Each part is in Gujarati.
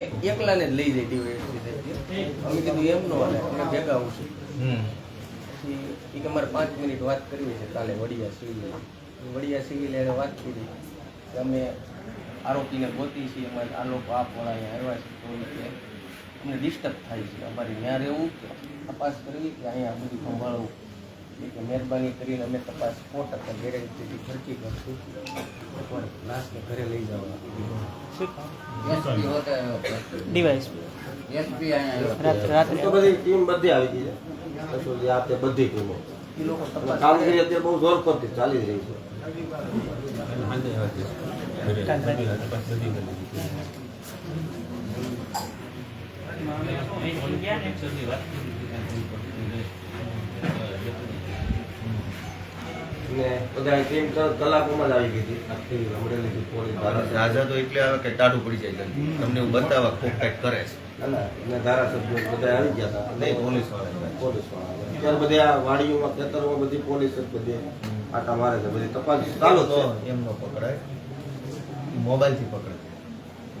એકલાને જ લઈ જતી હોય અમે કીધું એમ નો હાલે અમે ભેગા આવશું એ કે મારે પાંચ મિનિટ વાત કરવી છે કાલે વડિયા સિવિલ. વડિયા સિવિલ એને વાત કરી કે અમે આરોપીને ગોતી છીએ અમારે આ લોકો આ પોળા અહીંયા આવ્યા છે અમને ડિસ્ટર્બ થાય છે. અમારે ત્યાં રહેવું તપાસ કરવી કે અહીંયા બધું સંભાળવું? એ કે મહેરબાની કરીને અમે તપાસ સો ટકા ગેરંટીથી ઝડપી કરશું. પણ લાશને ઘરે લઈ જવા એસપી હોતે ડિવાઇસ એસપી અહીંયા રાત્રે રાત્રે. તો બધી ટીમ બધી આવી ગઈ છે. કસોલી આ તે બધી ટીમો એ લોકો અને તપાસ કામગીરી અત્યારે બહુ જોર પરથી ચાલી જ રહી છે. ને બધા ટીમ કલાકોમાં જ આવી ગઈ હતી. આખી અમરેલીથી પોલીસ રાજા તો એટલે આવે કે ટાઢું પડી જાય જલ્દી. તમને એવું બતાવવા ખૂબ કંઈક કરે છે. ના, ધારાસભ્યો બધા આવી ગયા હતા. નહીં પોલીસવાળા પોલીસવાળા અત્યારે બધી આ વાડીઓમાં ખેતરોમાં બધી પોલીસ જ બધી આટા મારે છે બધી તપાસ ચાલુ તો એમ ન પકડાય. મોબાઈલથી પકડાય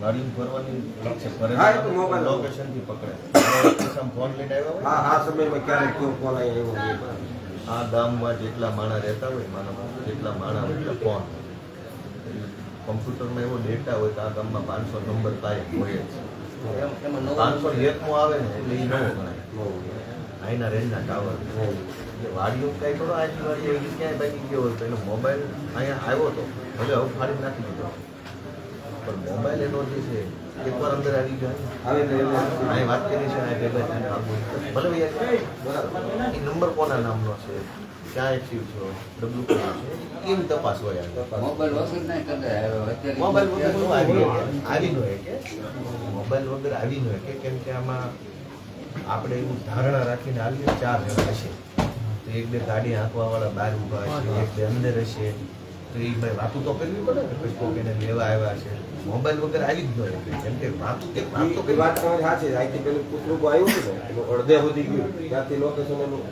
વાડીઓ ફરવાની છે હા, તો mobile. લોકેશનથી ફોન લઈને આવ્યા આ સમયમાં ક્યારેક ફોન આવ્યો. આ ગામમાં જેટલા માણા રહેતા હોય માણસ જેટલા માણા હોય, એટલા ફોન કમ્પ્યુટરમાં એવો ડેટા હોય કે આ ગામમાં પાંચસો નંબર કાયમ હોય જ. પાંચસો એકમો આવે ને, એટલે એ નવો ગણાય અહીંના રેન્જના ટાવર. એટલે વાડીઓ કઈ કરો આજની વાડી એવી ક્યાંય બાકી ગયો હોય તો એનો મોબાઈલ અહીંયા આવ્યો હતો હવે હવે ફાડી નાખી દીધો. પણ મોબાઈલ એનો જે છે એકવાર અંદર આવી ગયો. વાત કરી છે ભેગા. થઈને ભલે ભાઈ બરાબર. એ નંબર કોના નામનો છે? ક્યાં એક્ટિવ છો ડબલ્યુ છે? એવી તપાસ હોય મોબાઈલ વગર નહીં કરે મોબાઈલ વગર આવી આવી નો કે? મોબાઈલ વગર આવી નો કે? કેમ કે આમાં આપણે એવું ધારણા રાખીને આવીએ ચાર જણા હશે. તો એક બે ગાડી હાંકવા વાળા બહાર ઊભા હશે એક બે અંદર હશે. તો એ ભાઈ વાતું તો કરવી પડે ને પછી કોઈ એને લેવા આવ્યા છે. મોબાઈલ વગર આવી જ ન કેમ કે વાતું કે વાત તો વાત તમારી સાચી છે. અહીંથી પેલું કૂતરું આવ્યું હતું ને એનું અડધે સુધી ગયું. ત્યાંથી લોકેશન એનું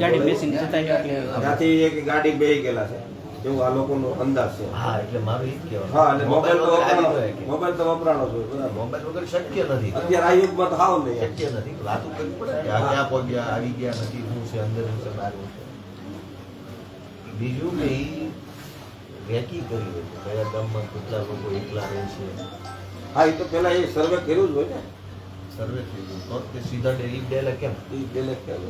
ગાડી બેસીને જતા ત્યાંથી એક ગાડી બેહી ગયેલા છે. એવું આ લોકોનો અંદાજ છે. હા એટલે મારું એ જ કહેવાનું. હા એટલે મોબાઈલ તો વપરાણો મોબાઈલ તો વપરાણો છે બરાબર. મોબાઈલ વગર શક્ય નથી. અત્યારે આ યુગમાં તો હાવ નહીં શક્ય નથી. વાતું કરવી પડે કે આ ક્યાં પહોંચ્યા આવી ગયા નથી શું છે અંદર શું છે બહાર છે. બીજું કે રેકી કરી હતી કયા ગામમાં કેટલા લોકો એકલા રહે છે. હા એ તો પેલા એ સર્વે કર્યું જ હોય ને. સર્વે કર્યું તો તે સીધા ડેલી ડેલે કેમ? એ ડેલે કેમ?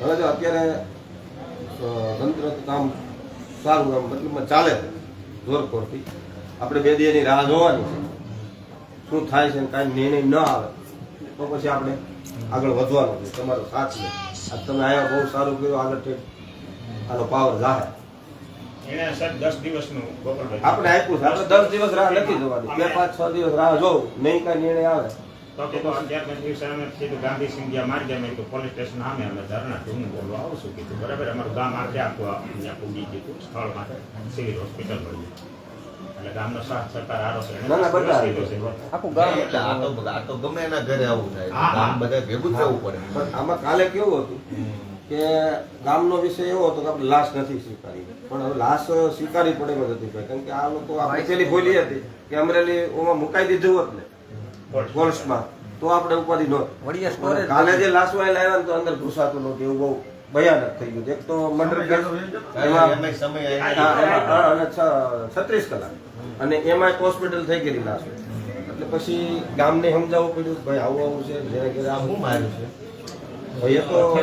હવે જો અત્યારે તંત્ર કામ સારું આમ મતલબમાં ચાલે જોરખોરથી આપણે બે દિયાની રાહ જોવાની છે. શું થાય છે કાંઈ નિર્ણય ન આવે. તો પછી આપણે આગળ વધવાનું છે. તમારો સાથ છે. આ તમે આવ્યા બહુ સારું કર્યું આગળ આનો પાવર જાહે. આપણે આપ્યું છે. દસ દિવસ રાહ નથી જોવાની. બે પાંચ છ દિવસ રાહ જોઉં. નહીં કાંઈ નિર્ણય આવે. બરાબર અમારું ગામ આખે આખું અહીંયા સ્થળ માટે સિવિલ હોસ્પિટલ એટલે ગામનો સાથ સરકાર આરો છે. ના, ના, બધા એને કીધું છે. આખું ગામ. એટલે આ તો આ તો ગમે એના ઘરે આવું થાય. હા, હા. ગામ બધા ભેગું જ પડે. પણ આમાં કાલે કેવું હતું કે ગામનો વિષય એવો હતો કે આપણે લાશ નથી સ્વીકારી. પણ હવે લાશ સ્વીકારી પડે એમ નથી કારણ કે આ લોકો આપણે પેલી બોલી હતી કે અમરેલી ઓમાં મુકાઈ દીધું હોત ને ફોરેસ્ટમાં તો આપણે ઉપાધિ ન વડિયા સ્ટોરેજ કાલે જે લાશ વાય લાવ્યા તો અંદર ઘુસાતું નહોતું એવું બહુ ભયાનક થઈ ગયું. એક તો મર્ડર કેસ અને છ- છત્રીસ કલાક. અને એમાં હોસ્પિટલ થઈ ગયેલી લાશ એટલે પછી ગામને સમજાવવું પડ્યું કે ભાઈ આવું આવું છે જેને ઘેરે આ આવું માર્યું છે. ભાઈ તો.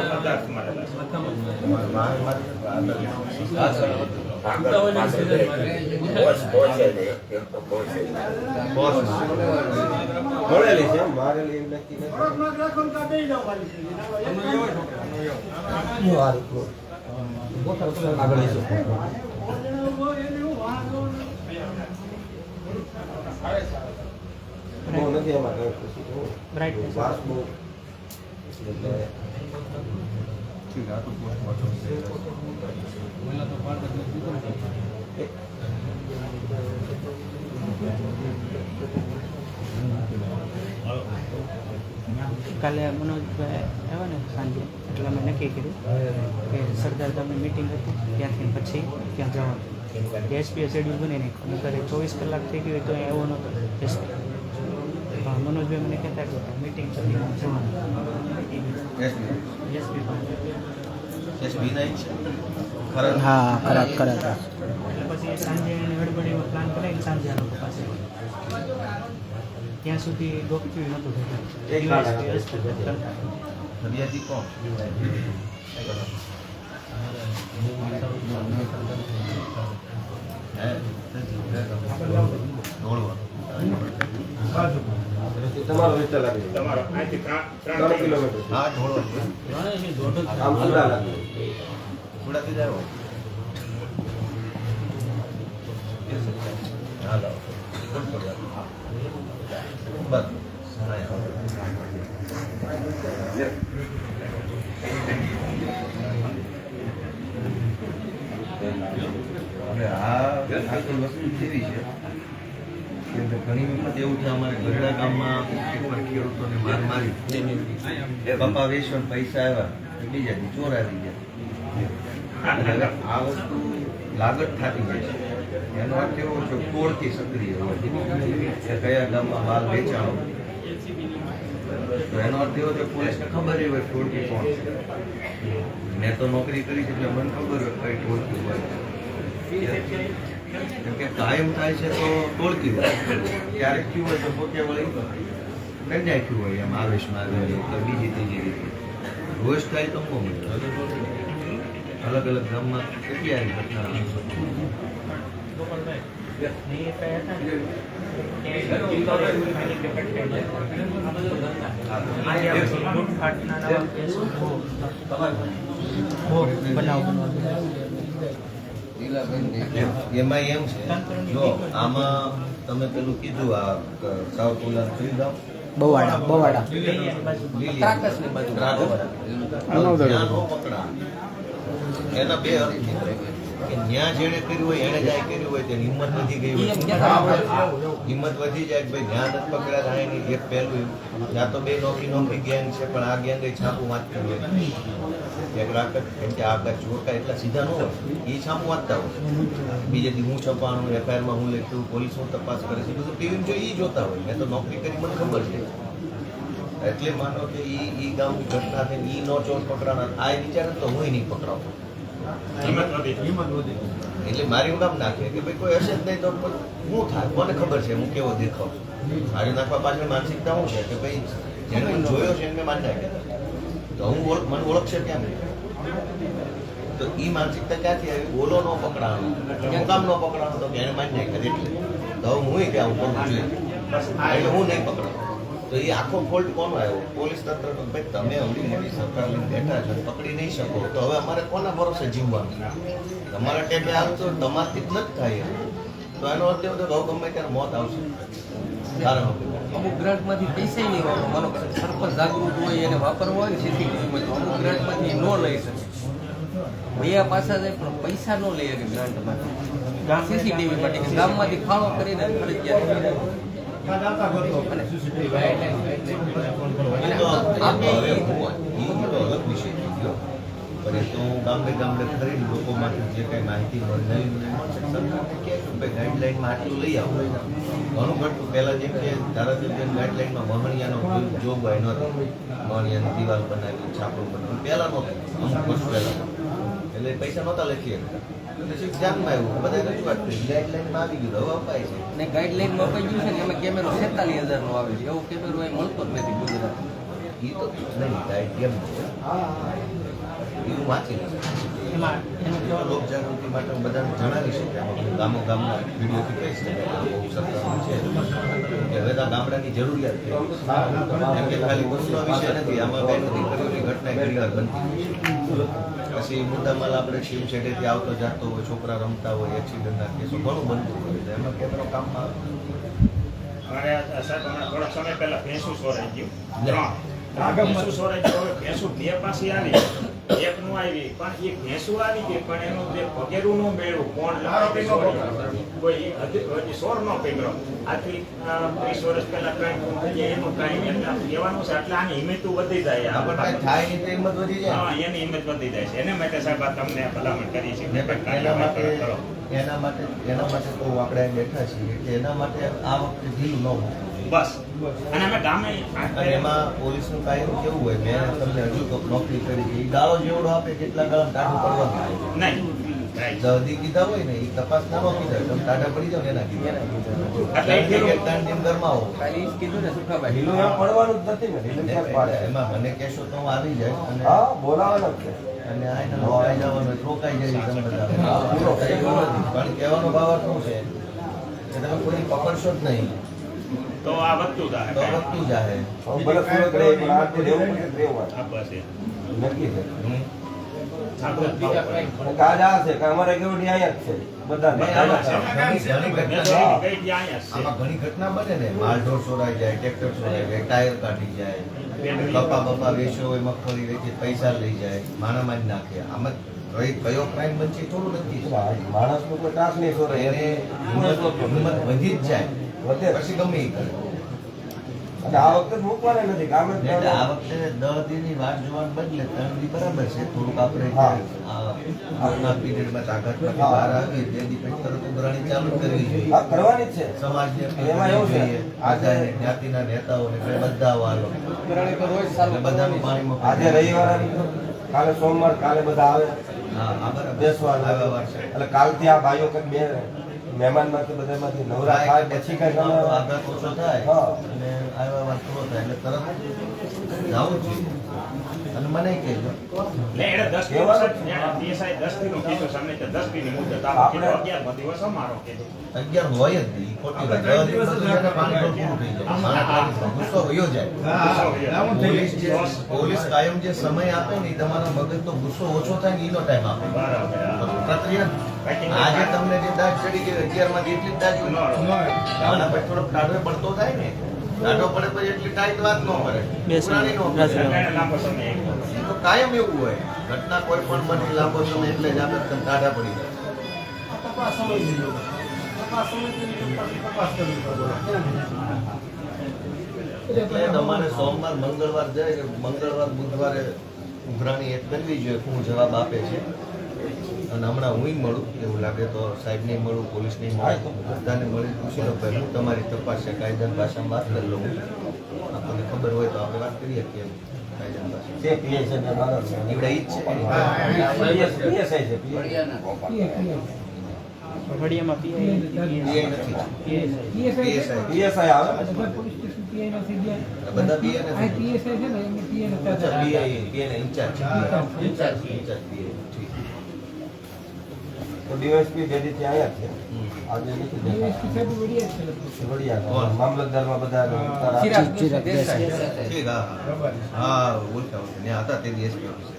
મળેલી છે મારેલી એમ નક્કી નથી. આગળ જઈશું. બહુ નથી Brightness. વાસ બહુ. એટલે કાલે મનોજભાઈ આવ્યા ને સાંજે એટલે અમે નક્કી કર્યું કે સરદાર ગામની મિટિંગ હતી ત્યાંથી પછી ત્યાં જવાનું. એસપીએ શેડ્યુલ બની નાખ્યું નકર ચોવીસ કલાક થઈ ગઈ હોય તો અહીંયા એવો નહોતો. એસપી હા મનોજભાઈ મને કહેતા કે મીટિંગ કરી એસપી એસબી નહીં છે. ખરા હા ખરાબ ખરાબ એટલે પછી સાંજે એને હડબડીમાં પ્લાન કરાવીને સાંજે આ લોકો પાસે ત્યાં સુધી ગોપચું નહોતું એક ફરિયાદી કોણ? ઢોળવા. તમારો વિસ્તાર લાગે તમારો અહીંથી ત્રણ કિલોમીટર હા ઢોળવા. આમ સુધા લાગે થોડાથી જ આવ્યો હા લાવો કોણ ફરિયાદ? બસ કેવી છે કેમ કે ઘણી વખત એવું છે અમારે ગરડા ગામમાં એકવાર ખેડૂતોને માર મારી એ બાપા પૈસા આવ્યા બીજા ચોર આવી ગયા આ વસ્તુ લાગત થતી હોય છે. એનો અર્થ એવો છે કે ટોળકી સક્રિય હોય કે કયા ગામમાં માલ વેચાણો. તો એનો અર્થ એવો છે કે પોલીસને ખબર એ હોય ટોળકી કોણ છે. મેં તો નોકરી કરી છે, એટલે મને ખબર હોય કઈ ટોળકી હોય કેમ કે કાયમ થાય છે તો ટોળકી હોય ક્યારેક થયું હોય તો પોતે વળી કંડાઈ થયું હોય એમ, આવેશમાં આવી હોય તો બીજી ત્રીજી રીતે. રોજ થાય તો બહુ મજા અલગ અલગ ગામમાં કેટલી આવી ઘટના? લીલાબેન એમાં એમ છે જો આમાં તમે પેલું કીધું આ ક- સાઉથ ઓલા બવાડા બવાડા ત્રાકસની બાજુ. ત્રાકસ. એના બે અર્થ. કે ન્યા જેણે કર્યું હોય એને જાય કર્યું હોય તેની હિંમત વધી ગઈ હોય. હિંમત વધી જાય કે ભાઈ જ્યાં જ પકડ્યા થાય એની એક પહેલું ત્યાં તો બે નોકરી નોખી ગેંગ છે પણ આ ગેંગ છાપું વાંચતી હોય. એક રાખત કેમ કે આ બધા ચોરકા એટલા સીધા ન હોય. એ છાપું વાંચતા હોય. બીજેથી હું છપાણું એફઆઈઆરમાં હું લખ્યું પોલીસ હું તપાસ કરે છે બધું ટીવી જો એ જોતા હોય. મેં તો નોકરી કરી મને ખબર છે. એટલે માનો કે ઈ ઈ ગામની ઘટના થઈને ઈ નો ચોર પકડાના આ વિચારે તો હું નહીં પકડાવું. નથી એટલે મારી એવું કામ નાખે કે ભાઈ કોઈ હશે જ નહીં તો હું થાય? કોને ખબર છે હું કેવો દેખાવ મારી નાખવા પાછળ માનસિકતા શું છે? કે ભાઈ જેને મને જોયો છે એને મેં માન નાખ્યા તો હું ઓળખ મને ઓળખશે કેમ તો એ માનસિકતા ક્યાંથી આવી? બોલો ન પકડાણો. હું કામ ન પકડાણો તો એને માન નાખ્યા એટલે. તો હવે હું કે આવું કરવું એટલે હું નહીં પકડાવું તો એ આખો ફોલ્ટ કોનો આવ્યો? પોલીસ તંત્ર ભાઈ તમે અવડી મોટી સરકાર લઈને બેઠા છો, પકડી નહીં શકો. તો હવે અમારે કોના ભરોસે જીવવાનું? તમારા ટેબે આવશો તમારથી જ નથી થાય તો એનો અર્થ એવો કે ગમે ત્યારે મોત આવશે. અમુક ગ્રાન્ટમાંથી પૈસા નહીં વાપરો કે સરપંચ જાગૃત હોય, એને વાપરવો હોય તો અમુક ગ્રાન્ટમાંથી ન લઈ શકે. ભૈયા પાછા જાય, પણ પૈસા ન લઈ શકે ગ્રાન્ટમાંથી સીસીટીવી માટે ગામમાંથી ફાળો કરીને ફરજિયાત. અને એ તો આપણે હવે હું- ઈ તો અલગ વિષય ગયો પણ તો હું ગામડે ગામડે ફરીને માટે જે કઈ માહિતી મળે ગાઈડલાઈનમાં આટલું લઈ આવો ઘણું ઘટતું પહેલા જેમ કે ધારાસભ્ય ગાઈડલાઈનમાં મહણિયાનો જોગ હોય નહોતો મહણિયાની દિવાલ બનાવી છાપડું બનાવ્યું પહેલા નહોતું અમુક વર્ષ પહેલા એટલે પૈસા નહોતા લખી પછી ધ્યાનમાં આવ્યું બધા રજૂઆત કરી ગાઈડલાઈનમાં આવી ગયું હવે અપાય છે ને ગાઈડલાઈનમાં અપાઈ ગયું છે ને એમાં કેમેરો છેતાલીસ હજારનો આવે છે. એવો કેમેરો એ મળતો જ નથી ગુજરાત એ તો નહીં ગાઈડ કેમ એવું વાંચી એમાં લોક જાગૃતિ માટે બધાને જણાવી શકું કે ગામો ગામના વિડીયોથી કહી શકે. આ બહુ સરકારનું છે. કે હવે આ ગામડાની જરૂરિયાત છે. એમ કે ખાલી વસ્તુ વિષય નથી. આમાં બે નદી ઘટના ઘણી વાર બનતી છે. પછી મુદ્દામાલ આપણે શિવ શેઠેથી આવતો જતો હોય છોકરા રમતા હોય એક્સિડન્ટના કેસો ઘણું બનતું હોય તો એમાં કેમેરો કામમાં આવે અમારે સાહેબ હમણાં થોડા સમય પહેલા ભેંસુ ચોરાઈ ગયું. ત્રણ ભેંસું સોરાઈ ગયું. ભેંસું બે પાછી આવી એક નું આવી પણ એ ભેંસું આવી ગઈ પણ એનું જે પગેરું નું મેળવું કોણ સોરી. કોઈ હજી હજી સોર નો પીગળો આથી ત્રીસ વર્ષ પહેલા કઈ એનું કઈ એટલે કહેવાનું છે એટલે આની હિંમતું વધી જાય. આ બધા થાય નહીં તો હિંમત વધી જાય. હા એની હિંમત વધી જાય છે. એને માટે સાહેબ આ તમને ભલામણ કરી છે. કાર્ય એના માટે એના માટે એના માટે તો આપણે બેઠા છીએ કે એના માટે આ વખતે ઢીલું ન હોય. બસ. અને અમે ગામે એમાં પોલીસનું કાયમ કેવું હોય? મેં તમને હજુ તો નોકરી કરી છે. એ ગાળો જેવડો આપે કેટલા ગાળા ટાઢું પડવાનું નહીં. જલ્દી કીધા હોય ને એ તપાસ ના નો કીધા તમે ટાઢા પડી જાવ ને એના કીધા એટલે એમ પડવાનું જ નથી ને ઢીલું ક્યાં પાડે? એમાં મને કહેશો તો હું આવી જાય અને હા બોલાવાનો જ છે. અને રોકાઈ જવાનું રોકાઈ જાય તમે બધા. પણ કહેવાનો ભાવ શું છે? કે તમે કોઈ પકડશો જ નહીં. તો આ વધતું જાય તો વધતું જાય ભલે સુરત રહે પણ આ તો રહેવું પડે તે આ બસ નક્કી છે. ઘણી ઘટના બને. ને. માલઢોર ચોરાઈ જાય ટ્રેક્ટર ચોરાઈ જાય ટાયર કાઢી જાય કપા બપા વેચો હોય મગફળી વેચી પૈસા લઈ જાય માણા જ નાખે. આમાં કઈ કયો ક્રાઇમ બનશે થોડું નથી. માણસ નો કોઈ ત્રાસ નહીં સોરે એને હિંમત હિંમત વધી જ જાય. વધે પછી ગમે એ આ વખતે મૂકવાના નથી ગામે જ એટલે આ વખતે દસ દિનની વાત જોવાનું બદલે ત્રણ દી બરાબર છે. થોડુંક આપણે આપણા પીરિયડમાં તાકાતમાંથી બહાર આવીએ તે દી પછી તરત ઉઘરાણી ચાલુ કરવી જોઈએ. કરવાની છે. સમાજને એમાં એવું છે, જોઈએ. જ્ઞાતિના નેતાઓને બધા વાલો રોજ સારું બધાનું પાણીમાં આજે રવિવાર કાલે સોમવાર કાલે બધા આવે. હા આ બરાબર. બેસવા આવ્યા વાર છે એટલે કાલથી આ ભાઈઓ કંઈક બે મહેમાનમાંથી બધામાંથી નવરા થાય પછી કઈ આઘાત ઓછો થાય અને આવા પૂરો થાય એટલે તરત જાવું જોઈએ અને મને કહેજો. અગિયાર હોય જ નહીં. ખોટી ગુસ્સો વયો જાય. પોલીસ કાયમ જે સમય આપે ને તમારા તમારો મગજ તો ગુસ્સો ઓછો થાય ને એનો ટાઈમ આપે. પ્રક્રિયા આજે તમને જે દાગ ચડી ગયો અગિયારમાં એટલી જ આના પછી થોડો ટાઢો પડતો થાય ને. ટાઢો પડે પછી એટલી ટાઈટ વાત ન પડે પુરાણી ન પડે. સમય તો કાયમ એવું હોય. ઘટના કોઈ પણ બની લાંબો સમય એટલે જ આપણે તમે ટાઢા પડી જાય. એટલે તમારે સોમવાર મંગળવાર જાય કે મંગળવાર બુધવારે ઉઘરાણી એક કરવી જોઈએ હું જવાબ આપે છે. અને હમણાં હું મળું એવું લાગે તો સાહેબને મળું પોલીસને મળું બધાને મળી. પૂછી લો ભાઈ હું તમારી તપાસ છે કાયદાની ભાષામાં વાત કરી લઉં આપણને ખબર હોય તો આપણે વાત કરીએ કે ને છે. ને? નથી ઇન્ચાર્જ. તો DSP બેદીથી આવ્યા જ છે. આજે નથી વડિયા મામલતદારમાં બધા હા. ઓળખ્યા ઓળખ્યા ત્યાં હતા તે ડીએસપી ઓફિસે